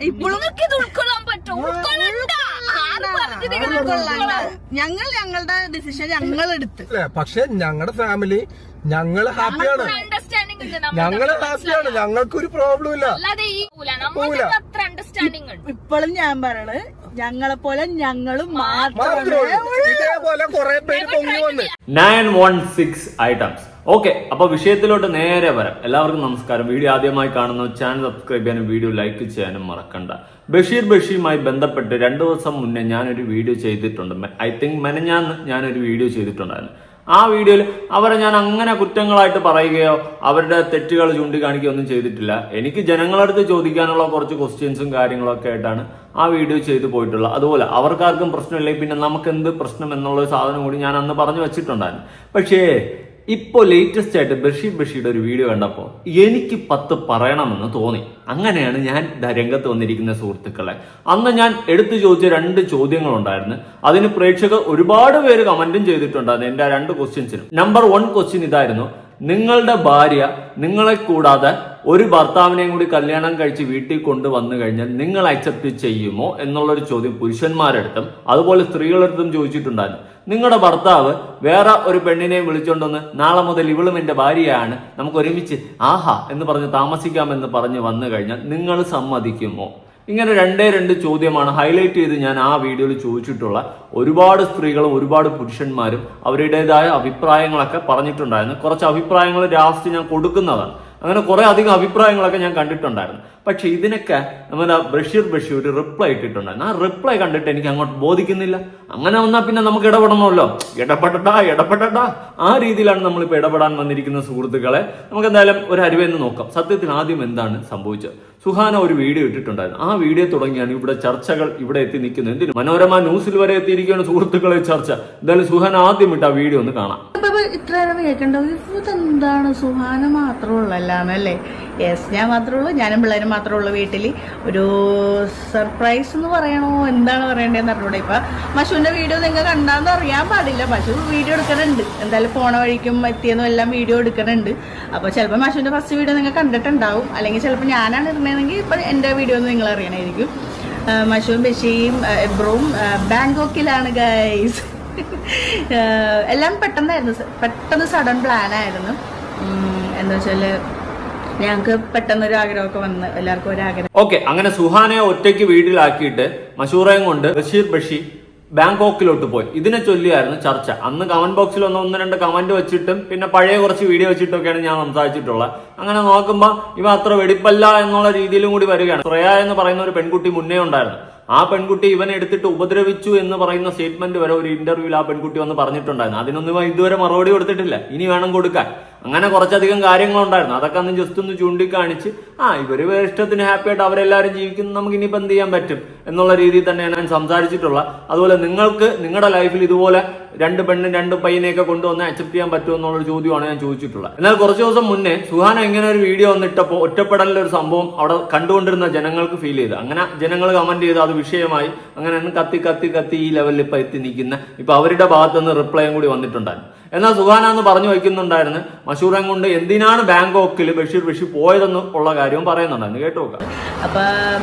ഇപ്പോഴും ഇത് ഉൾക്കൊള്ളാൻ പറ്റും? ഞങ്ങൾ ഞങ്ങളുടെ ഡിസിഷൻ ഞങ്ങൾ എടുത്ത് അല്ലേ? പക്ഷെ ഞങ്ങളുടെ ഫാമിലി ഞങ്ങൾ ഹാപ്പിയാണ് ഞങ്ങൾ ഹാപ്പിയാണ് ഞങ്ങൾക്കൊരു പ്രോബ്ലം ഇല്ല. ഉണ്ട്. ഇപ്പോഴും ഞാൻ പറയണത് ഞങ്ങളെ പോലെ ഞങ്ങളും മാത്രമേ. ഇതേപോലെ കുറെ പേര് പൊങ്ങി വന്ന്. Nine one six items okay അപ്പൊ വിഷയത്തിലോട്ട് നേരെ വരാം. എല്ലാവർക്കും നമസ്കാരം. വീഡിയോ ആദ്യമായി കാണുന്ന ചാനൽ സബ്സ്ക്രൈബ് ചെയ്യാനും വീഡിയോ ലൈക്ക് ചെയ്യാനും മറക്കണ്ട. ബഷീർ ബഷീറുമായി ബന്ധപ്പെട്ട് രണ്ടു ദിവസം മുന്നേ ഞാനൊരു വീഡിയോ ചെയ്തിട്ടുണ്ട്. ഐ തിങ്ക് മെനഞ്ഞാന്ന് ഞാനൊരു വീഡിയോ ചെയ്തിട്ടുണ്ടായിരുന്നു. ആ വീഡിയോയിൽ അവരെ ഞാൻ അങ്ങനെ കുറ്റങ്ങളായിട്ട് പറയുകയോ അവരുടെ തെറ്റുകൾ ചൂണ്ടിക്കാണിക്കുകയോ ഒന്നും ചെയ്തിട്ടില്ല. എനിക്ക് ജനങ്ങളടുത്ത് ചോദിക്കാനുള്ള കുറച്ച് ക്വസ്റ്റ്യൻസും കാര്യങ്ങളൊക്കെ ആയിട്ടാണ് ആ വീഡിയോ ചെയ്തു പോയിട്ടുള്ളത്. അതുപോലെ അവർക്കാർക്കും പ്രശ്നമില്ലെങ്കിൽ പിന്നെ നമുക്ക് എന്ത് പ്രശ്നം എന്നുള്ള സാധനം കൂടി ഞാൻ അന്ന് പറഞ്ഞു വെച്ചിട്ടുണ്ടായിരുന്നു. പക്ഷേ ഇപ്പോൾ ലേറ്റസ്റ്റ് ആയിട്ട് ബഷീർ ബഷീറുടെ ഒരു വീഡിയോ കണ്ടപ്പോൾ എനിക്ക് പത്ത് പറയണമെന്ന് തോന്നി. അങ്ങനെയാണ് ഞാൻ രംഗത്ത് വന്നിരിക്കുന്ന സുഹൃത്തുക്കളെ. അന്ന് ഞാൻ എടുത്തു ചോദിച്ച രണ്ട് ചോദ്യങ്ങളുണ്ടായിരുന്നു. അതിന് പ്രേക്ഷകർ ഒരുപാട് പേര് കമന്റും ചെയ്തിട്ടുണ്ടായിരുന്നു. എന്റെ ആ രണ്ട് ക്വസ്റ്റ്യൻസിനും നമ്പർ വൺ ക്വസ്റ്റ്യൻ ഇതായിരുന്നു. നിങ്ങളുടെ ഭാര്യ നിങ്ങളെ കൂടാതെ ഒരു ഭർത്താവിനെയും കൂടി കല്യാണം കഴിച്ച് വീട്ടിൽ കൊണ്ടുവന്നു കഴിഞ്ഞാൽ നിങ്ങൾ അക്സെപ്റ്റ് ചെയ്യുമോ? എന്നുള്ളൊരു ചോദ്യം പുരുഷന്മാരെടുത്തും അതുപോലെ സ്ത്രീകളടുത്തും ചോദിച്ചിട്ടുണ്ടായിരുന്നു. നിങ്ങളുടെ ഭർത്താവ് വേറെ ഒരു പെണ്ണിനെയും വിളിച്ചുകൊണ്ടൊന്ന് നാളെ മുതൽ ഇവളും എന്റെ ഭാര്യയാണ്. നമുക്ക് ഒരുമിച്ച് ആഹാ എന്ന് പറഞ്ഞ് താമസിക്കാമെന്ന് പറഞ്ഞ് വന്നു കഴിഞ്ഞാൽ നിങ്ങൾ സമ്മതിക്കുമോ? ഇങ്ങനെ രണ്ടേ രണ്ട് ചോദ്യമാണ് ഹൈലൈറ്റ് ചെയ്ത് ഞാൻ ആ വീഡിയോയിൽ ചോദിച്ചിട്ടുള്ള ഒരുപാട് സ്ത്രീകളും ഒരുപാട് പുരുഷന്മാരും അവരുടേതായ അഭിപ്രായങ്ങളൊക്കെ പറഞ്ഞിട്ടുണ്ടായിരുന്നു. കുറച്ച് അഭിപ്രായങ്ങൾ ലാസ്റ്റ് ഞാൻ കൊടുക്കുന്നതാണ്. അങ്ങനെ കുറെ അധികം അഭിപ്രായങ്ങളൊക്കെ ഞാൻ കണ്ടിട്ടുണ്ടായിരുന്നു. പക്ഷെ ഇതിനൊക്കെ നമ്മുടെ ബഷീർ ബഷീർ റിപ്ലൈ ഇട്ടിട്ടുണ്ടായിരുന്നു. ആ റിപ്ലൈ കണ്ടിട്ട് എനിക്ക് അങ്ങോട്ട് ബോധിക്കുന്നില്ല. അങ്ങനെ വന്നാൽ പിന്നെ നമുക്ക് ഇടപെടണമല്ലോ. ഇടപെടട്ടാ ഇടപെടട്ടാ ആ രീതിയിലാണ് നമ്മളിപ്പോൾ ഇടപെടാൻ വന്നിരിക്കുന്ന സുഹൃത്തുക്കളെ. നമുക്ക് എന്തായാലും ഒരു അരിവെന്ന് നോക്കാം. സത്യത്തിൽ ആദ്യം എന്താണ് സംഭവിച്ചത്? സുഹാന ഒരു വീഡിയോ ഇട്ടിട്ടുണ്ടായിരുന്നു. ആ വീഡിയോ തുടങ്ങിയാണ് ഇവിടെ ചർച്ചകൾ ഇവിടെ എത്തി നിൽക്കുന്നത്. എന്തിനും? മനോരമ ന്യൂസിൽ വരെ എത്തിയിരിക്കുകയാണ് സുഹൃത്തുക്കളെ ചർച്ച. എന്തായാലും സുഹാന ആദ്യം ഇട്ട ആ വീഡിയോ ഒന്ന് കാണാം. ഇത്ര കേൾക്കണ്ടോ ഇതെന്താണ്? സുഹാന മാത്രമുള്ളല്ലാന്നല്ലേ യെസ് ഞാൻ മാത്രമേ ഉള്ളൂ. ഞാനും പിള്ളേരും മാത്രമേ ഉള്ളൂ വീട്ടിൽ ഒരു സർപ്രൈസ് എന്ന് പറയണോ? എന്താണ് പറയേണ്ടതെന്ന് അറിഞ്ഞൂടെ ഇപ്പം. പശുവിന്റെ വീഡിയോ നിങ്ങൾ കണ്ടാന്ന് അറിയാൻ പാടില്ല. മഷു വീഡിയോ എടുക്കണുണ്ട്. എന്തായാലും പോണ വഴിക്കും എത്തിയെന്നും എല്ലാം വീഡിയോ എടുക്കണുണ്ട്. അപ്പോൾ ചിലപ്പോൾ പശുവിന്റെ ഫസ്റ്റ് വീഡിയോ നിങ്ങൾ കണ്ടിട്ടുണ്ടാവും. അല്ലെങ്കിൽ ചിലപ്പോൾ ഞാനാണ് ഇരുന്നതെങ്കിൽ ഇപ്പം എന്റെ വീഡിയോ ഒന്ന് നിങ്ങൾ അറിയണമായിരിക്കും ആ, മഷുവും ബഷീം ആ, ബാങ്കോക്കിലാണ് ഗൈസ് എല്ലാം പെട്ടെന്നായിരുന്നു. പെട്ടെന്ന് സഡൻ പ്ലാനായിരുന്നു എന്താ വെച്ചാൽ ഞങ്ങൾക്ക് പെട്ടെന്നൊരു ആഗ്രഹമൊക്കെ വന്ന് എല്ലാവർക്കും ഒരു ആഗ്രഹം ഓക്കെ അങ്ങനെ സുഹാനെ ഒറ്റയ്ക്ക് വീട്ടിലാക്കിയിട്ട് മഷൂറയും കൊണ്ട് ബഷീർ ബഷി ബാങ്കോക്കിലോട്ട് പോയി. ഇതിനെ ചൊല്ലിയായിരുന്നു ചർച്ച. അന്ന് കമന്റ് ബോക്സിൽ ഒന്ന് ഒന്ന് രണ്ട് കമന്റ് വെച്ചിട്ടും പിന്നെ പഴയ കുറച്ച് വീഡിയോ വെച്ചിട്ടൊക്കെയാണ് ഞാൻ സംസാരിച്ചിട്ടുള്ളത്. അങ്ങനെ നോക്കുമ്പോൾ ഇവ അത്ര വെടിപ്പല്ല എന്നുള്ള രീതിയിലും കൂടി വരികയാണ്. ശ്രേയ എന്ന് പറയുന്ന ഒരു പെൺകുട്ടി മുന്നേ ഉണ്ടായിരുന്നു. ആ പെൺകുട്ടി ഇവനെ എടുത്തിട്ട് ഉപദ്രവിച്ചു എന്ന് പറയുന്ന സ്റ്റേറ്റ്മെന്റ് വരെ ഒരു ഇന്റർവ്യൂവിൽ ആ പെൺകുട്ടി വന്ന് പറഞ്ഞിട്ടുണ്ടായിരുന്നു. അതിനൊന്നും ഇതുവരെ മറുപടി കൊടുത്തിട്ടില്ല. ഇനി വേണം കൊടുക്കാൻ. അങ്ങനെ കുറച്ചധികം കാര്യങ്ങളുണ്ടായിരുന്നു. അതൊക്കെ അന്ന് ജസ്റ്റ് ഒന്ന് ചൂണ്ടിക്കാണിച്ച് ആ ഇവർ ഇവരെ ഇഷ്ടത്തിന് ഹാപ്പി ആയിട്ട് അവരെല്ലാവരും ജീവിക്കുന്നു. നമുക്ക് ഇനിയിപ്പോൾ എന്ത് ചെയ്യാൻ പറ്റും? എന്നുള്ള രീതിയിൽ തന്നെയാണ് ഞാൻ സംസാരിച്ചിട്ടുള്ള. അതുപോലെ നിങ്ങൾക്ക് നിങ്ങളുടെ ലൈഫിൽ ഇതുപോലെ രണ്ട് പെണ്ണും രണ്ട് പയ്യനെയൊക്കെ കൊണ്ടുവന്ന് അക്സെപ്റ്റ് ചെയ്യാൻ പറ്റുമോ എന്നുള്ളൊരു ചോദ്യമാണ് ഞാൻ ചോദിച്ചിട്ടുള്ളത്. എന്നാൽ കുറച്ച് ദിവസം മുന്നേ സുഹാന ഇങ്ങനെ ഒരു വീഡിയോ വന്നിട്ടപ്പോൾ ഒറ്റപ്പെടലിന്റെ ഒരു സംഭവം അവിടെ കണ്ടുകൊണ്ടിരുന്ന ജനങ്ങൾക്ക് ഫീൽ ചെയ്തു. അങ്ങനെ ജനങ്ങൾ കമന്റ് ചെയ്ത് അത് വിഷയമായി. അങ്ങനെ കത്തി കത്തി കത്തി ഈ ലെവലിൽ ഇപ്പൊ എത്തി നിൽക്കുന്ന ഇപ്പൊ അവരുടെ ഭാഗത്തുനിന്ന് റിപ്ലൈയും കൂടി വന്നിട്ടുണ്ടായിരുന്നു. എന്നാൽ സുഹാന എന്ന് പറഞ്ഞു വയ്ക്കുന്നുണ്ടായിരുന്നു മഷൂറം കൊണ്ട് എന്തിനാണ് ബാങ്കോക്കിൽ ബഷീർ ബഷീർ പോയതെന്ന് ഉള്ള കാര്യവും പറയുന്നുണ്ടായിരുന്നു. കേട്ടു അപ്പൊ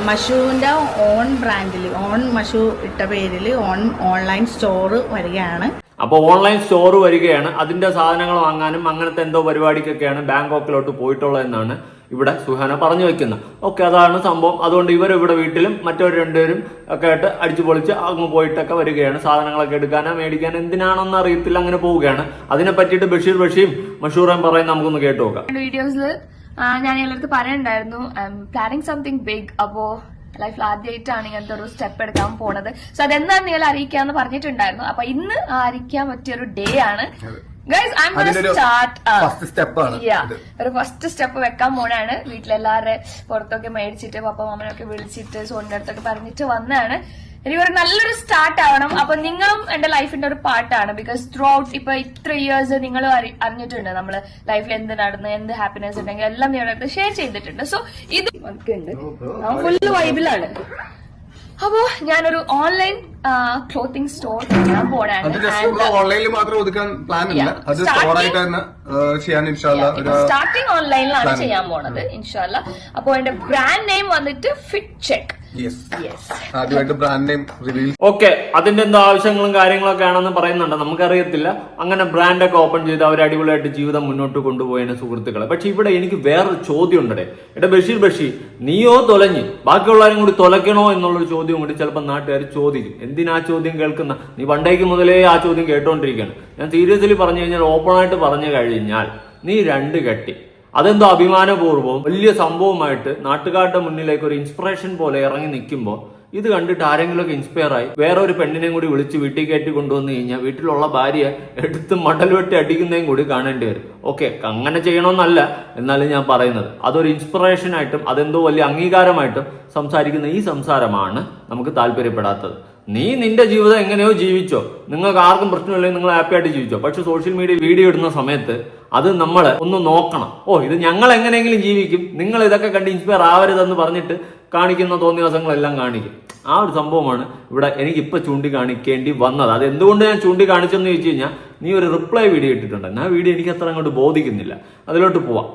മഷുവിന്റെ ഓൺ ബ്രാൻഡിൽ ഓൺ മഷു ഇട്ട പേരിൽ ഓൺ ഓൺലൈൻ സ്റ്റോർ വരികയാണ്. അപ്പോൾ ഓൺലൈൻ സ്റ്റോർ വരികയാണ്. അതിന്റെ സാധനങ്ങൾ വാങ്ങാനും അങ്ങനത്തെ എന്തോ പരിപാടിക്കൊക്കെയാണ് ബാങ്കോക്കിലോട്ട് പോയിട്ടുള്ളതെന്നാണ് ഇവിടെ സുഹാന പറഞ്ഞു വെക്കുന്നത്. ഓക്കെ അതാണ് സംഭവം. അതുകൊണ്ട് ഇവർ ഇവിടെ വീട്ടിലും മറ്റൊരു രണ്ടുപേരും ഒക്കെ ആയിട്ട് അടിച്ചു പൊളിച്ച് അങ്ങ് പോയിട്ടൊക്കെ വരികയാണ്. സാധനങ്ങളൊക്കെ എടുക്കാനോ മേടിക്കാനോ എന്തിനാണെന്ന് അറിയത്തില്ല അങ്ങനെ പോവുകയാണ്. അതിനെ പറ്റിയിട്ട് ബഷീർ ബഷീം മഷൂറേം പറയുന്നത് നമുക്കൊന്ന് കേട്ടു നോക്കാം. വീഡിയോസിൽ ഞാൻ എല്ലായിടത്ത് പറയണ്ടായിരുന്നു. പ്ലാനിങ് സംതിങ് ബിഗ് അപ്പോ ലൈഫിൽ ആദ്യമായിട്ടാണ് ഇങ്ങനത്തെ ഒരു സ്റ്റെപ്പ് എടുക്കാൻ പോണത്. സോ അതെന്താണ് നിങ്ങൾ അറിയിക്കാന്ന് പറഞ്ഞിട്ടുണ്ടായിരുന്നു. അപ്പൊ ഇന്ന് അറിയിക്കാൻ പറ്റിയ ഒരു ഡേ ആണ്. ഗൈസ് ഐ സ്റ്റാർട്ട് ഒരു ഫസ്റ്റ് സ്റ്റെപ്പ് വെക്കാൻ പോണാണ്. വീട്ടിലെല്ലാവരുടെ പുറത്തൊക്കെ മേടിച്ചിട്ട് പപ്പ മാമനൊക്കെ വിളിച്ചിട്ട് സോണിന്റെ അടുത്തൊക്കെ പറഞ്ഞിട്ട് വന്നതാണ്. ഒരു നല്ലൊരു സ്റ്റാർട്ട് ആവണം. അപ്പൊ നിങ്ങളും എന്റെ ലൈഫിന്റെ ഒരു പാർട്ടാണ് ബിക്കോസ് ത്രൂ ഔട്ട് ഇപ്പൊ ഇത്ര ഇയേഴ്സ് നിങ്ങൾ അറിഞ്ഞിട്ടുണ്ട് നമ്മൾ ലൈഫിൽ എന്ത് നടന്ന് എന്ത് ഹാപ്പിനെസ് ഉണ്ടെങ്കിൽ എല്ലാം നിങ്ങളുടെ ഷെയർ ചെയ്തിട്ടുണ്ട്. സോ ഇത് ഉണ്ട് ഫുള്ള് വൈബിലാണ് അപ്പോ ഞാനൊരു ഓൺലൈൻ ക്ലോത്തിങ് സ്റ്റോർ ചെയ്യാൻ പോണാണ് ഓൺലൈനിൽ മാത്രം ഒതുക്കാൻ പ്ലാൻ ഇല്ല. അത് തന്നെ ചെയ്യാൻ സ്റ്റാർട്ടിങ് ഓൺലൈനിലാണ്. ചെയ്യാൻ പോണത് ഇൻഷാല്ല അപ്പൊ എന്റെ ബ്രാൻഡ് നെയിം വന്നിട്ട് ഫിറ്റ് ചെക്ക് ആദ്യമായിട്ട് ബ്രാൻഡ് നെയിം റിവീൽ ഓക്കെ അതിന്റെ എന്തോ ആവശ്യങ്ങളും കാര്യങ്ങളൊക്കെ ആണെന്ന് പറയുന്നുണ്ട്. നമുക്കറിയത്തില്ല. അങ്ങനെ ബ്രാൻഡൊക്കെ ഓപ്പൺ ചെയ്ത് അവർ അടിപൊളിയായിട്ട് ജീവിതം മുന്നോട്ട് കൊണ്ടുപോയതിന് സുഹൃത്തുക്കളെ. പക്ഷെ ഇവിടെ എനിക്ക് വേറൊരു ചോദ്യം ഉണ്ടേ എടാ ബഷീർ ബഷീർ നീയോ തൊലഞ്ഞ്? ബാക്കിയുള്ളവരും കൂടി തൊലയ്ക്കണോ എന്നുള്ളൊരു ചോദ്യം കൂടി ചിലപ്പോൾ നാട്ടുകാർ ചോദിക്കും. എന്തിനാ ചോദ്യം കേൾക്കുന്ന? നീ പണ്ടേക്ക് മുതലേ ആ ചോദ്യം കേട്ടോണ്ടിരിക്കുകയാണ് ഞാൻ സീരിയസ്ലി പറഞ്ഞു കഴിഞ്ഞാൽ ഓപ്പൺ ആയിട്ട് പറഞ്ഞു കഴിഞ്ഞാൽ നീ രണ്ട് കെട്ടി. അതെന്തോ അഭിമാനപൂർവം വലിയ സംഭവമായിട്ട് നാട്ടുകാരുടെ മുന്നിലേക്ക് ഒരു ഇൻസ്പിറേഷൻ പോലെ ഇറങ്ങി നിൽക്കുമ്പോൾ ഇത് കണ്ടിട്ട് ആരെങ്കിലുമൊക്കെ ഇൻസ്പയർ ആയി. വേറെ ഒരു പെണ്ണിനെയും കൂടി വിളിച്ച് വീട്ടിൽ കയറ്റി കൊണ്ടുവന്നു കഴിഞ്ഞാൽ വീട്ടിലുള്ള ഭാര്യ എടുത്ത് മടൽ വെട്ടി അടിക്കുന്നതും കൂടി കാണേണ്ടി വരും. ഓക്കെ അങ്ങനെ ചെയ്യണമെന്നല്ല എന്നാലും ഞാൻ പറയുന്നത്. അതൊരു ഇൻസ്പിറേഷൻ ആയിട്ടും അതെന്തോ വലിയ അംഗീകാരമായിട്ടും സംസാരിക്കുന്ന ഈ സംസാരമാണ് നമുക്ക് താല്പര്യപ്പെടാത്തത്. നീ നിന്റെ ജീവിതം എങ്ങനെയോ ജീവിച്ചോ. നിങ്ങൾക്ക് ആർക്കും പ്രശ്നമില്ലെങ്കിൽ നിങ്ങൾ ഹാപ്പി ആയിട്ട് ജീവിച്ചോ. പക്ഷെ സോഷ്യൽ മീഡിയ വീഡിയോ ഇടുന്ന സമയത്ത് അത് നമ്മൾ ഒന്ന് നോക്കണം. ഓ ഇത് ഞങ്ങൾ എങ്ങനെയെങ്കിലും ജീവിക്കും. നിങ്ങൾ ഇതൊക്കെ കണ്ട് ഇൻസ്പയർ ആവരുതെന്ന് പറഞ്ഞിട്ട് കാണിക്കുന്ന തോന്നിവാസങ്ങളെല്ലാം കാണിക്കും. ആ ഒരു സംഭവമാണ് ഇവിടെ എനിക്ക് ഇപ്പൊ ചൂണ്ടിക്കാണിക്കേണ്ടി വന്നത്. അത് എന്തുകൊണ്ട് ഞാൻ ചൂണ്ടിക്കാണിച്ചെന്ന് ചോദിച്ചു കഴിഞ്ഞാൽ നീ ഒരു റിപ്ലൈ വീഡിയോ ഇട്ടിട്ടുണ്ട്. ആ വീഡിയോ എനിക്ക് അത്ര അങ്ങോട്ട് ബോധിക്കുന്നില്ല. അതിലോട്ട് പോവാം.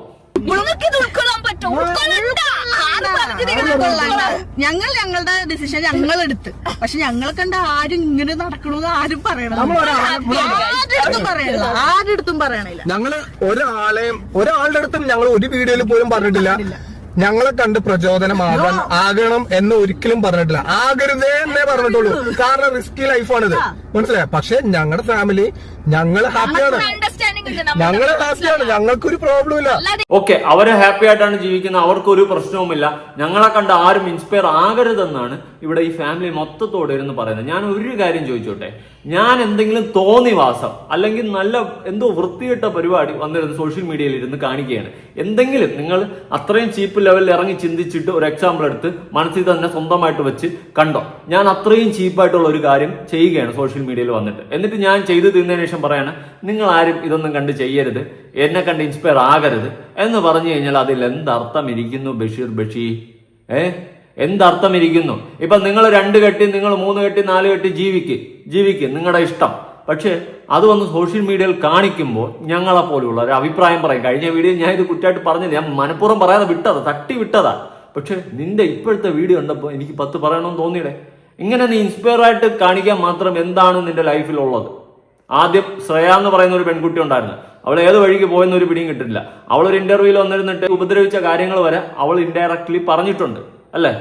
ഞങ്ങൾ ഞങ്ങളുടെ ഡിസിഷൻ ഞങ്ങൾ എടുത്ത്. പക്ഷെ ഞങ്ങളെ കണ്ട ആരും ഇങ്ങനെ നടക്കണമെന്ന് ആരും പറയണം ആരെടുത്തും പറയണില്ല. ആരെടുത്തും പറയണില്ല. ഞങ്ങൾ ഒരാളെയും ഒരാളുടെ അടുത്തും ഞങ്ങൾ ഒരു വീഡിയോയിൽ പോലും പറഞ്ഞിട്ടില്ല. ഞങ്ങളെ കണ്ട് പ്രചോദനമാകാൻ ആകണം എന്ന് ഒരിക്കലും പറഞ്ഞിട്ടില്ല. ആകരുതേ എന്നേ പറഞ്ഞിട്ടുള്ളൂ. കാരണം റിസ്കി ലൈഫാണിത് മനസ്സിലായ? പക്ഷെ ഞങ്ങളുടെ ഫാമിലി ഞങ്ങൾ ഹാപ്പിയാണ്. ഞങ്ങൾ ഹാപ്പിയാണ്. ഞങ്ങൾക്കൊരു പ്രോബ്ലം ഇല്ല. ഓക്കെ അവർ ഹാപ്പി ആയിട്ടാണ് ജീവിക്കുന്നത് അവർക്കൊരു പ്രശ്നവുമില്ല. ഞങ്ങളെ കണ്ട് ആരും ഇൻസ്പയർ ആകരുതെന്നാണ് ഇവിടെ ഈ ഫാമിലി മൊത്തത്തോടെ ഇരുന്ന് പറയുന്നത്. ഞാൻ ഒരു കാര്യം ചോദിച്ചോട്ടെ? ഞാൻ എന്തെങ്കിലും തോന്നിവാസം അല്ലെങ്കിൽ നല്ല എന്തോ വൃത്തിയിട്ട പരിപാടി വന്നിരുന്ന് സോഷ്യൽ മീഡിയയിൽ ഇരുന്ന് കാണിക്കുകയാണ്. എന്തെങ്കിലും നിങ്ങൾ അത്രയും ചീപ്പ് ലെവലിൽ ഇറങ്ങി ചിന്തിച്ചിട്ട് ഒരു എക്സാമ്പിൾ എടുത്ത് മനസ്സിൽ തന്നെ സ്വന്തമായിട്ട് വെച്ച് കണ്ടോ? ഞാൻ അത്രയും ചീപ്പായിട്ടുള്ള ഒരു കാര്യം ചെയ്യുകയാണ് സോഷ്യൽ മീഡിയയിൽ വന്നിട്ട്. എന്നിട്ട് ഞാൻ ചെയ്തു തീർന്നതിന് ശേഷം പറയാണ് നിങ്ങൾ ആരും ഇതൊന്നും കണ്ട് ചെയ്യരുത് എന്നെ കണ്ട് ഇൻസ്പയർ ആകരുത് എന്ന് പറഞ്ഞു കഴിഞ്ഞാൽ അതിൽ എന്തർത്ഥം ഇരിക്കുന്നു ബഷീർ ബഷീ? ഏ? എന്തർത്ഥം ഇരിക്കുന്നു ഇപ്പൊ നിങ്ങൾ രണ്ട് കെട്ടി നിങ്ങൾ മൂന്ന് കെട്ടി നാല് കെട്ടി ജീവിക്ക് ജീവിക്ക് നിങ്ങളുടെ ഇഷ്ടം. പക്ഷേ അത് വന്ന് സോഷ്യൽ മീഡിയയിൽ കാണിക്കുമ്പോൾ ഞങ്ങളെ പോലെയുള്ള ഒരു അഭിപ്രായം പറയും. കഴിഞ്ഞ വീഡിയോ ഞാൻ ഇത് കുറ്റമായിട്ട് പറഞ്ഞില്ല. ഞാൻ മനഃപൂർവം പറയാതെ വിട്ടതാ തട്ടി വിട്ടതാ. പക്ഷേ നിന്റെ ഇപ്പോഴത്തെ വീഡിയോ കണ്ടപ്പോൾ എനിക്ക് പത്ത് പറയണമെന്ന് തോന്നിയിടേ ഇങ്ങനെ നീ ഇൻസ്പയർ ആയിട്ട് കാണിക്കാൻ മാത്രം എന്താണ് നിന്റെ ലൈഫിലുള്ളത് ആദ്യം ശ്രേയ എന്ന് പറയുന്ന ഒരു പെൺകുട്ടി ഉണ്ടായിരുന്നു. അവൾ ഏത് വഴിക്ക് പോയെന്ന് ഒരു പിടിയും കിട്ടില്ല. അവൾ ഒരു ഇന്റർവ്യൂവിൽ വന്നിരുന്നിട്ട് ഉപദ്രവിച്ച കാര്യങ്ങൾ വരെ അവൾ ഇൻഡയറക്ട്ലി പറഞ്ഞിട്ടുണ്ട്. അല്ലേ?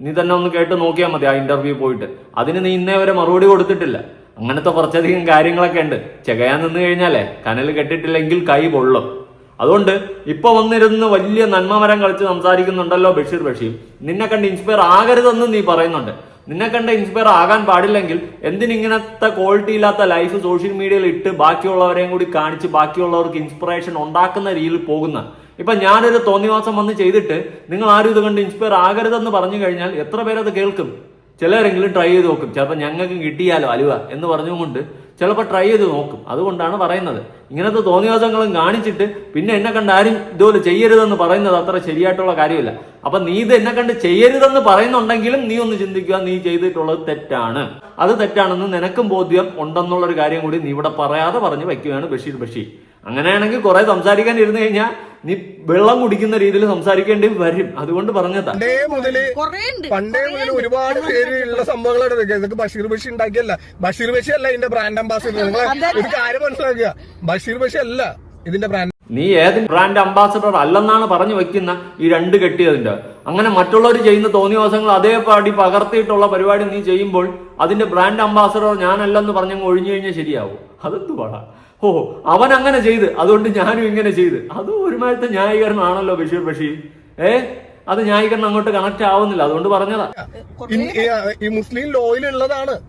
നീ തന്നെ ഒന്ന് കേട്ട് നോക്കിയാൽ മതി ആ ഇന്റർവ്യൂ പോയിട്ട്. അതിന് നീ ഇന്നേ വരെ മറുപടി കൊടുത്തിട്ടില്ല. അങ്ങനത്തെ കുറച്ചധികം കാര്യങ്ങളൊക്കെ ഉണ്ട്. ചെകയാൻ നിന്ന് കഴിഞ്ഞാലേ കനൽ കെട്ടിട്ടില്ലെങ്കിൽ കൈ പൊള്ളും. അതുകൊണ്ട് ഇപ്പൊ വന്നിരുന്ന് വലിയ നന്മമരം കളിച്ച് സംസാരിക്കുന്നുണ്ടല്ലോ ബഷീർ ബഷീർ. നിന്നെ കണ്ട് ഇൻസ്പയർ ആകരുതെന്ന് നീ പറയുന്നുണ്ട്. നിന്നെ കണ്ട് ഇൻസ്പയർ ആകാൻ പാടില്ലെങ്കിൽ എന്തിനിങ്ങനത്തെ ക്വാളിറ്റി ഇല്ലാത്ത ലൈഫ് സോഷ്യൽ മീഡിയയിൽ ഇട്ട് ബാക്കിയുള്ളവരെയും കൂടി കാണിച്ച് ബാക്കിയുള്ളവർക്ക് ഇൻസ്പിറേഷൻ ഉണ്ടാക്കുന്ന രീതിയിൽ പോകുന്ന. ഇപ്പൊ ഞാനൊരു തോന്നിവാസം വന്ന് ചെയ്തിട്ട് നിങ്ങൾ ആരും ഇത് കണ്ട് ഇൻസ്പയർ ആകരുതെന്ന് പറഞ്ഞു കഴിഞ്ഞാൽ എത്ര പേരത് കേൾക്കും? ചിലരെങ്കിലും ട്രൈ ചെയ്ത് നോക്കും. ചിലപ്പോൾ ഞങ്ങൾക്ക് കിട്ടിയാലോ അലുവ എന്ന് പറഞ്ഞുകൊണ്ട് ചിലപ്പോൾ ട്രൈ ചെയ്ത് നോക്കും. അതുകൊണ്ടാണ് പറയുന്നത്. ഇങ്ങനത്തെ തോന്നിവാസങ്ങളും കാണിച്ചിട്ട് പിന്നെ എന്നെ കണ്ട് ആരും ഇതുപോലെ ചെയ്യരുതെന്ന് പറയുന്നത് അത്ര ശരിയായിട്ടുള്ള കാര്യമില്ല. അപ്പൊ നീ ഇത് എന്നെ കണ്ട് ചെയ്യരുതെന്ന് പറയുന്നുണ്ടെങ്കിലും നീ ഒന്ന് ചിന്തിക്കുക നീ ചെയ്തിട്ടുള്ളത് തെറ്റാണ്. അത് തെറ്റാണെന്ന് നിനക്കും ബോധ്യം ഉണ്ടെന്നുള്ള ഒരു കാര്യം കൂടി നീ ഇവിടെ പറയാതെ പറഞ്ഞു വെക്കുകയാണ് ബഷീർ ബഷീർ. അങ്ങനെയാണെങ്കിൽ കുറെ സംസാരിക്കാൻ ഇരുന്നു കഴിഞ്ഞാൽ നീ വെള്ളം കുടിക്കുന്ന രീതിയിൽ സംസാരിക്കേണ്ടി വരും. അതുകൊണ്ട് പറഞ്ഞതാ. പണ്ടേ മുതൽ പണ്ടേ മുതൽ ഒരുപാട് പേര് ഉള്ള സംഭവങ്ങളാണ് ഇതൊക്കെ. ഇതൊക്കെ ബഷീർ ബഷി ഉണ്ടാക്കിയല്ല. ബഷീർ ബഷി അല്ല ഇതിന്റെ ബ്രാൻഡ് അംബാസിഡർ നിങ്ങൾ ഒരു കാര്യം മനസ്സിലാക്കുക. ബഷീർ ബഷി അല്ല ഇതിന്റെ ബ്രാൻഡ് നീ ഏത് ബ്രാൻഡ് അംബാസഡർ അല്ലെന്നാണ് പറഞ്ഞു വെക്കുന്ന ഈ രണ്ട് കെട്ടിയതിന്റെ. അങ്ങനെ മറ്റുള്ളവർ ചെയ്യുന്ന തോന്നിയവാസങ്ങൾ അതേപാടി പകർത്തിയിട്ടുള്ള പരിപാടി നീ ചെയ്യുമ്പോൾ അതിന്റെ ബ്രാൻഡ് അംബാസഡർ ഞാനല്ലെന്ന് പറഞ്ഞങ്ങ് ഒഴിഞ്ഞു കഴിഞ്ഞാൽ ശരിയാവും. അതെന്ത് പാടാ ഓ അവൻ അങ്ങനെ ചെയ്ത്. അതുകൊണ്ട് ഞാനും ഇങ്ങനെ ചെയ്ത്. അതും ഒരുമാതിരത്തെ ന്യായീകരണമാണല്ലോ ബഷീർ ബഷീർ. ഏ? അത് ന്യായീകരണം അങ്ങോട്ട് കണക്ട് ആവുന്നില്ല. അതുകൊണ്ട് പറഞ്ഞതാ. ഈ- ഈ മുസ്ലിം ലോയിലുള്ളതാണ്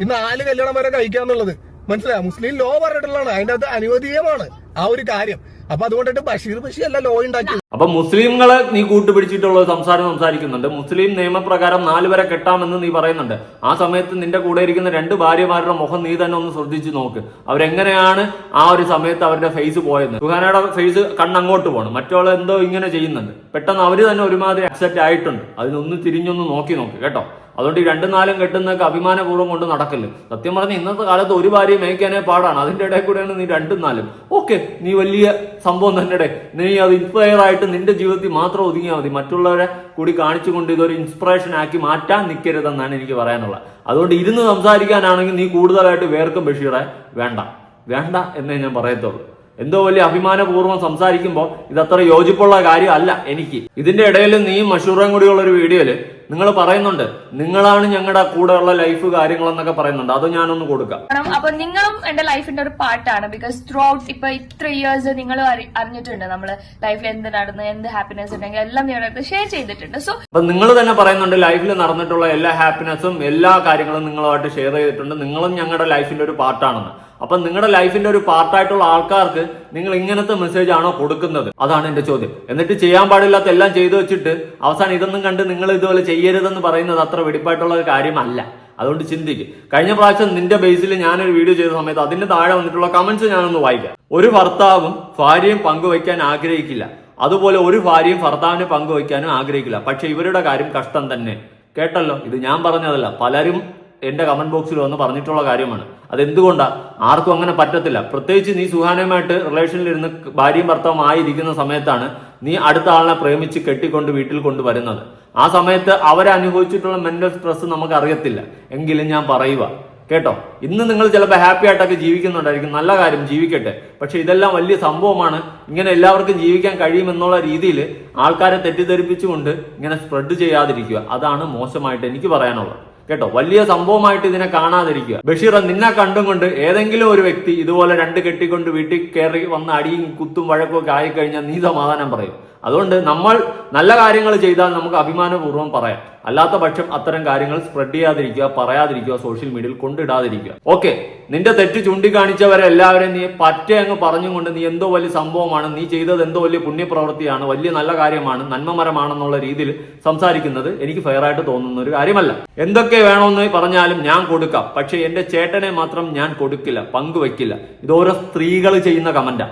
ഈ നാല് കല്യാണം വരെ കഴിക്കാന്നുള്ളത്. മനസ്സിലായ? മുസ്ലിം ലോ പറഞ്ഞിട്ടുള്ളതാണ്. അതിന്റെ അകത്ത് അനുവദീയമാണ് ആ ഒരു കാര്യം. അപ്പൊ അതുകൊണ്ടിട്ട് ബഷീർ ബഷി അല്ല ലോ ഉണ്ടാക്കി അപ്പൊ മുസ്ലിങ്ങളെ നീ കൂട്ടുപിടിച്ചിട്ടുള്ള സംസാരം സംസാരിക്കുന്നുണ്ട്. മുസ്ലിം നിയമപ്രകാരം നാല് വരെ കെട്ടാമെന്ന് നീ പറയുന്നുണ്ട്. ആ സമയത്ത് നിന്റെ കൂടെ ഇരിക്കുന്ന രണ്ട് ഭാര്യമാരുടെ മുഖം നീ തന്നെ ഒന്ന് ശ്രദ്ധിച്ചു നോക്ക്. അവരെങ്ങനെയാണ് ആ ഒരു സമയത്ത് അവരുടെ ഫേസ് പോയത് സുഹാനയുടെ ഫേസ് കണ്ണങ്ങോട്ട് പോകണം മറ്റുള്ള എന്തോ ഇങ്ങനെ ചെയ്യുന്നുണ്ട്. പെട്ടെന്ന് അവർ തന്നെ ഒരുമാതിരി അക്സെപ്റ്റ് ആയിട്ടുണ്ട്. അതിനൊന്ന് തിരിഞ്ഞൊന്ന് നോക്കി നോക്ക് കേട്ടോ? അതുകൊണ്ട് ഈ രണ്ടും നാലും കെട്ടുന്നൊക്കെ അഭിമാനപൂർവം കൊണ്ട് നടക്കൽ. സത്യം പറഞ്ഞ ഇന്നത്തെ കാലത്ത് ഒരു ഭാര്യ മേയ്ക്കാനേ പാടാണ്. അതിന്റെ ഇടയിൽ കൂടെയാണ് നീ രണ്ടും നാലും. ഓക്കെ നീ വലിയ സംഭവം തന്നെ നീ അത് ഇൻസ്പയർ ആയിട്ട് നിന്റെ ജീവിതത്തിൽ മാത്രം ഒതുങ്ങിയാൽ മതി. മറ്റുള്ളവരെ കൂടി കാണിച്ചുകൊണ്ട് ഇതൊരു ഇൻസ്പിറേഷൻ ആക്കി മാറ്റാൻ നിൽക്കരുതെന്നാണ് എനിക്ക് പറയാനുള്ളത്. അതുകൊണ്ട് ഇരുന്ന് സംസാരിക്കാനാണെങ്കിൽ നീ കൂടുതലായിട്ട് വേർക്കും ബഷീറെ. വേണ്ട. വേണ്ട എന്നേ ഞാൻ പറയത്തുള്ളൂ. എന്തോ വലിയ അഭിമാനപൂർവം സംസാരിക്കുമ്പോൾ ഇതത്ര യോജിപ്പുള്ള കാര്യമല്ല എനിക്ക്. ഇതിന്റെ ഇടയിൽ നീ മഷൂറും കൂടിയുള്ള ഒരു വീഡിയോയിൽ നിങ്ങൾ പറയുന്നുണ്ട് നിങ്ങളാണ് ഞങ്ങളുടെ കൂടെയുള്ള ലൈഫ് കാര്യങ്ങളെന്നൊക്കെ പറയുന്നുണ്ട്. അത് ഞാനൊന്ന് കൊടുക്കാം. അപ്പൊ നിങ്ങളും എന്റെ ലൈഫിന്റെ ഒരു പാർട്ടാണ് ബിക്കോസ് ത്രൂ ഔട്ട് ഇപ്പൊ ഇത്ര ഇയേഴ്സ് നിങ്ങൾ അറിഞ്ഞിട്ടുണ്ട് നമ്മൾ ലൈഫിൽ എന്ത് നടന്നു എന്ത് ഹാപ്പിനെസ് ഉണ്ടെങ്കിൽ എല്ലാം നിങ്ങളുടെ ഷെയർ ചെയ്തിട്ടുണ്ട്. സോ അപ്പൊ നിങ്ങൾ തന്നെ പറയുന്നുണ്ട് ലൈഫിൽ നടന്നിട്ടുള്ള എല്ലാ ഹാപ്പിനെസ്സും എല്ലാ കാര്യങ്ങളും നിങ്ങളുമായിട്ട് ഷെയർ ചെയ്തിട്ടുണ്ട്. നിങ്ങളും ഞങ്ങളുടെ ലൈഫിന്റെ ഒരു പാർട്ടാണെന്ന് അപ്പൊ നിങ്ങളുടെ ലൈഫിന്റെ ഒരു പാർട്ടായിട്ടുള്ള ആൾക്കാർക്ക് നിങ്ങൾ ഇങ്ങനത്തെ മെസ്സേജ് ആണോ കൊടുക്കുന്നത്? അതാണ് എന്റെ ചോദ്യം. എന്നിട്ട് ചെയ്യാൻ പാടില്ലാത്ത എല്ലാം ചെയ്തു വെച്ചിട്ട് അവസാനം ഇതൊന്നും കണ്ട് നിങ്ങൾ ഇതുപോലെ ചെയ്യരുതെന്ന് പറയുന്നത് അത്ര വെടിപ്പായിട്ടുള്ള ഒരു കാര്യമല്ല. അതുകൊണ്ട് ചിന്തിക്ക്. കഴിഞ്ഞ പ്രാവശ്യം നിന്റെ ബേസിൽ ഞാനൊരു വീഡിയോ ചെയ്ത സമയത്ത് അതിന്റെ താഴെ വന്നിട്ടുള്ള കമന്റ്സ് ഞാനൊന്ന് വായിക്കാം. ഒരു ഭർത്താവും ഭാര്യയും പങ്കുവയ്ക്കാൻ ആഗ്രഹിക്കില്ല. അതുപോലെ ഒരു ഭാര്യയും ഭർത്താവിനെ പങ്കുവയ്ക്കാനും ആഗ്രഹിക്കില്ല. പക്ഷെ ഇവരുടെ കാര്യം കഷ്ടം തന്നെ. കേട്ടല്ലോ? ഇത് ഞാൻ പറഞ്ഞതല്ല. പലരും എന്റെ കമന്റ് ബോക്സിൽ വന്ന് പറഞ്ഞിട്ടുള്ള കാര്യമാണ്. അതെന്തുകൊണ്ടാ? ആർക്കും അങ്ങനെ പറ്റത്തില്ല. പ്രത്യേകിച്ച് നീ സുഹാനയുമായിട്ട് റിലേഷനിലിരുന്ന് ഭാര്യയും ഭർത്താവും ആയിരിക്കുന്ന സമയത്താണ് നീ അടുത്ത ആളിനെ പ്രേമിച്ച് കെട്ടിക്കൊണ്ട് വീട്ടിൽ കൊണ്ടുവരുന്നത്. ആ സമയത്ത് അവരനുഭവിച്ചിട്ടുള്ള മെന്റൽ സ്ട്രെസ് നമുക്ക് അറിയത്തില്ല. എങ്കിലും ഞാൻ പറയുക കേട്ടോ? ഇന്ന് നിങ്ങൾ ചിലപ്പോൾ ഹാപ്പി ആയിട്ടൊക്കെ ജീവിക്കുന്നുണ്ടായിരിക്കും. നല്ല കാര്യം ജീവിക്കട്ടെ. പക്ഷെ ഇതെല്ലാം വലിയ സംഭവമാണ്. ഇങ്ങനെ എല്ലാവർക്കും ജീവിക്കാൻ കഴിയുമെന്നുള്ള രീതിയിൽ ആൾക്കാരെ തെറ്റിദ്ധരിപ്പിച്ചുകൊണ്ട് ഇങ്ങനെ സ്പ്രെഡ് ചെയ്യാതിരിക്കുക. അതാണ് മോശമായിട്ട് എനിക്ക് പറയാനുള്ളത്. കേട്ടോ? വലിയ സംഭവമായിട്ട് ഇതിനെ കാണാതിരിക്കുക. ബഷീർ നിന്നെ കണ്ടും കൊണ്ട് ഏതെങ്കിലും ഒരു വ്യക്തി ഇതുപോലെ രണ്ട് കെട്ടിക്കൊണ്ട് വീട്ടിൽ കയറി വന്ന് അടിയും കുത്തും വഴക്കും ഒക്കെ ആയിക്കഴിഞ്ഞാൽ നീ സമാധാനം പറയും. അതുകൊണ്ട് നമ്മൾ നല്ല കാര്യങ്ങൾ ചെയ്താൽ നമുക്ക് അഭിമാനപൂർവം പറയാം. അല്ലാത്ത പക്ഷം അത്തരം കാര്യങ്ങൾ സ്പ്രെഡ് ചെയ്യാതിരിക്കുക പറയാതിരിക്കുക സോഷ്യൽ മീഡിയയിൽ കൊണ്ടിടാതിരിക്കുക. ഓക്കെ നിന്റെ തെറ്റ് ചൂണ്ടിക്കാണിച്ചവരെ എല്ലാവരെയും നീ പറ്റേ അങ്ങ് പറഞ്ഞുകൊണ്ട് നീ എന്തോ വലിയ സംഭവമാണ് നീ ചെയ്തത് എന്തോ വലിയ പുണ്യപ്രവൃത്തിയാണ് വലിയ നല്ല കാര്യമാണ് നന്മമരമാണെന്നുള്ള രീതിയിൽ സംസാരിക്കുന്നത് എനിക്ക് ഫെയർ ആയിട്ട് തോന്നുന്ന ഒരു കാര്യമല്ല. എന്തൊക്കെ വേണമെന്ന് പറഞ്ഞാലും ഞാൻ കൊടുക്കാം. പക്ഷെ എന്റെ ചേട്ടനെ മാത്രം ഞാൻ കൊടുക്കില്ല പങ്കുവെക്കില്ല ഇത് ഓരോ സ്ത്രീകൾ ചെയ്യുന്ന കമന്റാ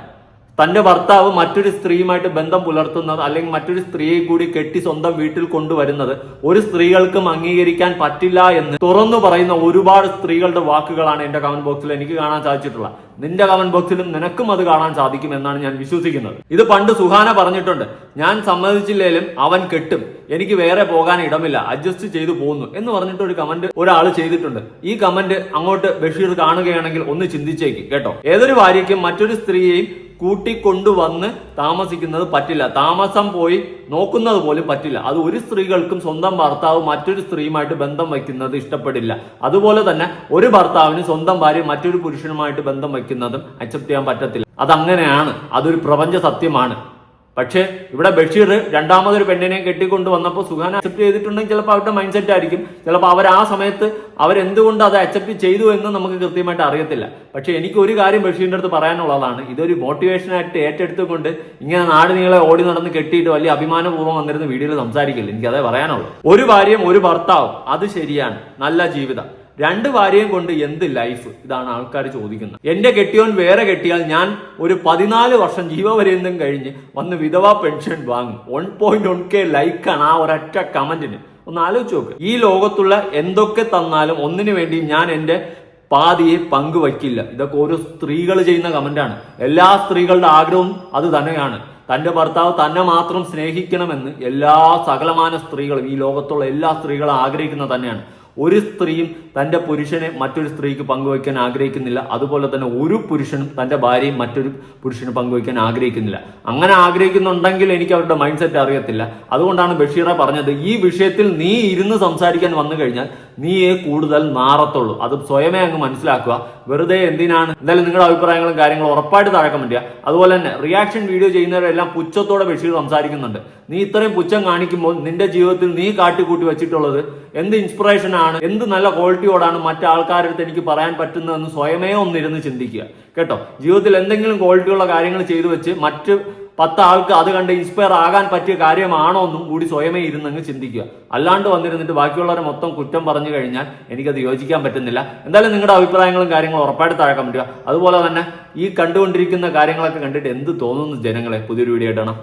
തന്റെ ഭർത്താവ് മറ്റൊരു സ്ത്രീയുമായിട്ട് ബന്ധം പുലർത്തുന്നത് അല്ലെങ്കിൽ മറ്റൊരു സ്ത്രീയെ കൂടി കെട്ടി സ്വന്തം വീട്ടിൽ കൊണ്ടുവരുന്നത് ഒരു സ്ത്രീകൾക്കും അംഗീകരിക്കാൻ പറ്റില്ല എന്ന് തുറന്നു പറയുന്ന ഒരുപാട് സ്ത്രീകളുടെ വാക്കുകളാണ് എന്റെ കമന്റ് ബോക്സിൽ എനിക്ക് കാണാൻ സാധിച്ചിട്ടുള്ളത്. നിന്റെ കമന്റ് ബോക്സിലും നിനക്കും അത് കാണാൻ സാധിക്കും എന്നാണ് ഞാൻ വിശ്വസിക്കുന്നത്. ഇത് പണ്ട് സുഹാന പറഞ്ഞിട്ടുണ്ട്. ഞാൻ സമ്മതിച്ചില്ലേലും അവൻ കെട്ടും. എനിക്ക് വേറെ പോകാൻ ഇടമില്ല. അഡ്ജസ്റ്റ് ചെയ്തു പോകുന്നു എന്ന് പറഞ്ഞിട്ട് ഒരു കമന്റ് ഒരാൾ ചെയ്തിട്ടുണ്ട്. ഈ കമന്റ് അങ്ങോട്ട് ബഷീർ കാണുകയാണെങ്കിൽ ഒന്ന് ചിന്തിച്ചേക്ക് കേട്ടോ. ഏതൊരു ഭാര്യയ്ക്കും മറ്റൊരു സ്ത്രീയെയും കൂട്ടിക്കൊണ്ടുവന്ന് താമസിക്കുന്നത് പറ്റില്ല. താമസം പോയി നോക്കുന്നത് പോലും പറ്റില്ല. അത് ഒരു സ്ത്രീകൾക്കും സ്വന്തം ഭർത്താവ് മറ്റൊരു സ്ത്രീയുമായിട്ട് ബന്ധം വയ്ക്കുന്നത് ഇഷ്ടപ്പെടില്ല. അതുപോലെ തന്നെ ഒരു ഭർത്താവിന് സ്വന്തം ഭാര്യ മറ്റൊരു പുരുഷനുമായിട്ട് ബന്ധം വയ്ക്കുന്നതും അക്സെപ്റ്റ് ചെയ്യാൻ പറ്റത്തില്ല. അതങ്ങനെയാണ്. അതൊരു പ്രപഞ്ച സത്യമാണ്. പക്ഷേ ഇവിടെ ബഷീർ രണ്ടാമതൊരു പെണ്ണിനെ കെട്ടിക്കൊണ്ട് വന്നപ്പോൾ സുഹാന അക്സെപ്റ്റ് ചെയ്തിട്ടുണ്ടെങ്കിൽ ചിലപ്പോൾ അവരുടെ മൈൻഡ് സെറ്റ് ആയിരിക്കും. ചിലപ്പോൾ അവർ ആ സമയത്ത് അവരെന്തുകൊണ്ട് അത് അക്സെപ്റ്റ് ചെയ്തു എന്ന് നമുക്ക് കൃത്യമായിട്ട് അറിയത്തില്ല. പക്ഷേ എനിക്ക് ഒരു കാര്യം ബഷീറിന്റെ അടുത്ത് പറയാനുള്ളതാണ്. ഇതൊരു മോട്ടിവേഷനായിട്ട് ഏറ്റെടുത്തുകൊണ്ട് ഇങ്ങനെ നാട് നിങ്ങളെ ഓടി നടന്ന് കെട്ടിയിട്ട് വലിയ അഭിമാനപൂർവം വന്നിരുന്ന വീഡിയോയിൽ സംസാരിക്കില്ല. എനിക്കതേ പറയാനുള്ളൂ. ഒരു ഭാര്യയും ഒരു ഭർത്താവും. അത് ശരിയാണ്. നല്ല ജീവിതം. രണ്ട് ഭാര്യയും കൊണ്ട് എന്ത് ലൈഫ് ഇതാണ് ആൾക്കാർ ചോദിക്കുന്നത്. എന്റെ കെട്ടിയോൻ വേറെ കെട്ടിയാൽ ഞാൻ ഒരു പതിനാല് വർഷം ജീവപര്യന്തം കഴിഞ്ഞ് വന്ന് വിധവാ പെൻഷൻ വാങ്ങും. വൺ പോയിന്റ് വൺ കെ ലൈക്കാണ് ആ ഒരൊറ്റ കമന്റിന് ഒന്ന് ആലോചിച്ച് നോക്ക്. ഈ ലോകത്തുള്ള എന്തൊക്കെ തന്നാലും ഒന്നിനു വേണ്ടി ഞാൻ എന്റെ പാതിയെ പങ്കുവയ്ക്കില്ല. ഇതൊക്കെ ഓരോ സ്ത്രീകൾ ചെയ്യുന്ന കമന്റാണ് എല്ലാ സ്ത്രീകളുടെ ആഗ്രഹവും അത് തന്നെയാണ്. തന്റെ ഭർത്താവ് തന്നെ മാത്രം സ്നേഹിക്കണമെന്ന് എല്ലാ സകലമാന സ്ത്രീകളും ഈ ലോകത്തുള്ള എല്ലാ സ്ത്രീകളും ആഗ്രഹിക്കുന്നത് തന്നെയാണ്. ഒരു സ്ത്രീയും തന്റെ പുരുഷനെ മറ്റൊരു സ്ത്രീക്ക് പങ്കുവയ്ക്കാൻ ആഗ്രഹിക്കുന്നില്ല. അതുപോലെ തന്നെ ഒരു പുരുഷനും തന്റെ ഭാര്യയും മറ്റൊരു പുരുഷന് പങ്കുവയ്ക്കാൻ ആഗ്രഹിക്കുന്നില്ല. അങ്ങനെ ആഗ്രഹിക്കുന്നുണ്ടെങ്കിൽ എനിക്ക് അവരുടെ മൈൻഡ് സെറ്റ് അറിയത്തില്ല. അതുകൊണ്ടാണ് ബഷീറ പറഞ്ഞത് ഈ വിഷയത്തിൽ നീ ഇരുന്ന് സംസാരിക്കാൻ വന്നു കഴിഞ്ഞാൽ നീയെ കൂടുതൽ നാറത്തുള്ളൂ. അത് സ്വയമേ അങ്ങ് മനസ്സിലാക്കുക. വെറുതെ എന്തിനാണ്? എന്തായാലും നിങ്ങളുടെ അഭിപ്രായങ്ങളും കാര്യങ്ങളും ഉറപ്പായിട്ട് താഴെ കമന്റ് അതുപോലെ തന്നെ റിയാക്ഷൻ വീഡിയോ ചെയ്യുന്നവരെല്ലാം പുച്ഛത്തോടെ ബഷീർ സംസാരിക്കുന്നുണ്ട്. നീ ഇത്രയും പുച്ഛം കാണിക്കുമ്പോൾ നിന്റെ ജീവിതത്തിൽ നീ കാട്ടിക്കൂട്ടി വെച്ചിട്ടുള്ളത് എന്ത് ഇൻസ്പിറേഷൻ ആണ് എന്ത് നല്ല ക്വാളിറ്റിയോടാണ് മറ്റു ആൾക്കാരുടെ അടുത്ത് എനിക്ക് പറയാൻ പറ്റുന്നതെന്ന് സ്വയമേ ഒന്നിരുന്ന് ചിന്തിക്കുക. കേട്ടോ? ജീവിതത്തിൽ എന്തെങ്കിലും ക്വാളിറ്റിയുള്ള കാര്യങ്ങൾ ചെയ്തു വെച്ച് മറ്റ് പത്ത് ആൾക്ക് അത് കണ്ട് ഇൻസ്പയർ ആകാൻ പറ്റിയ കാര്യമാണോ എന്നും കൂടി സ്വയമേ ഇരുന്നങ്ങ് ചിന്തിക്കുക. അല്ലാണ്ട് വന്നിരുന്നിട്ട് ബാക്കിയുള്ളവരെ മൊത്തം കുറ്റം പറഞ്ഞു കഴിഞ്ഞാൽ എനിക്കത് യോജിക്കാൻ പറ്റുന്നില്ല. എന്തായാലും നിങ്ങളുടെ അഭിപ്രായങ്ങളും കാര്യങ്ങളും ഉറപ്പായിട്ട് താഴെ ചെയ്യുക അതുപോലെ തന്നെ ഈ കണ്ടുകൊണ്ടിരിക്കുന്ന കാര്യങ്ങളൊക്കെ കണ്ടിട്ട് എന്ത് തോന്നുന്നു ജനങ്ങളെ? പുതിയൊരു വീഡിയോ ഇടണം